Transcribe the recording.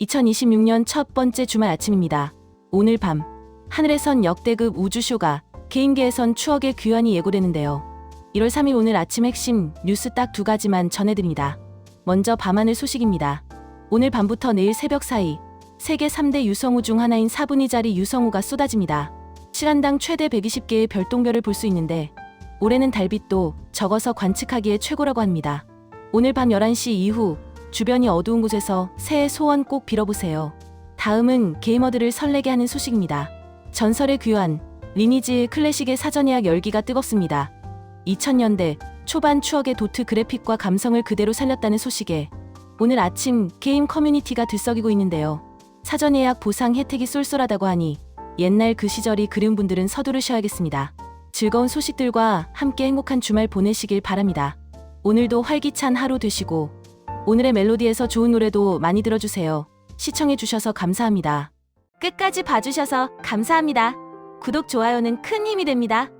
2026년 첫 번째 주말 아침입니다. 오늘 밤 하늘에선 역대급 우주쇼가 개인계에선 추억의 귀환이 예고되는데요. 1월 3일 오늘 아침 핵심 뉴스 딱 두 가지만 전해드립니다. 먼저 밤하늘 소식입니다. 오늘 밤부터 내일 새벽 사이 세계 3대 유성우 중 하나인 사분이자리 유성우가 쏟아집니다. 시간당 최대 120개의 별똥별을 볼 수 있는데 올해는 달빛도 적어서 관측하기에 최고라고 합니다. 오늘 밤 11시 이후 주변이 어두운 곳에서 새해 소원 꼭 빌어보세요. 다음은 게이머들을 설레게 하는 소식입니다. 전설의 귀환, 리니지 클래식의 사전 예약 열기가 뜨겁습니다. 2000년대 초반 추억의 도트 그래픽과 감성을 그대로 살렸다는 소식에 오늘 아침 게임 커뮤니티가 들썩이고 있는데요. 사전 예약 보상 혜택이 쏠쏠하다고 하니 옛날 그 시절이 그리운 분들은 서두르셔야겠습니다. 즐거운 소식들과 함께 행복한 주말 보내시길 바랍니다. 오늘도 활기찬 하루 되시고 오늘의 멜로디에서 좋은 노래도 많이 들어주세요. 시청해주셔서 감사합니다. 끝까지 봐주셔서 감사합니다. 구독, 좋아요는 큰 힘이 됩니다.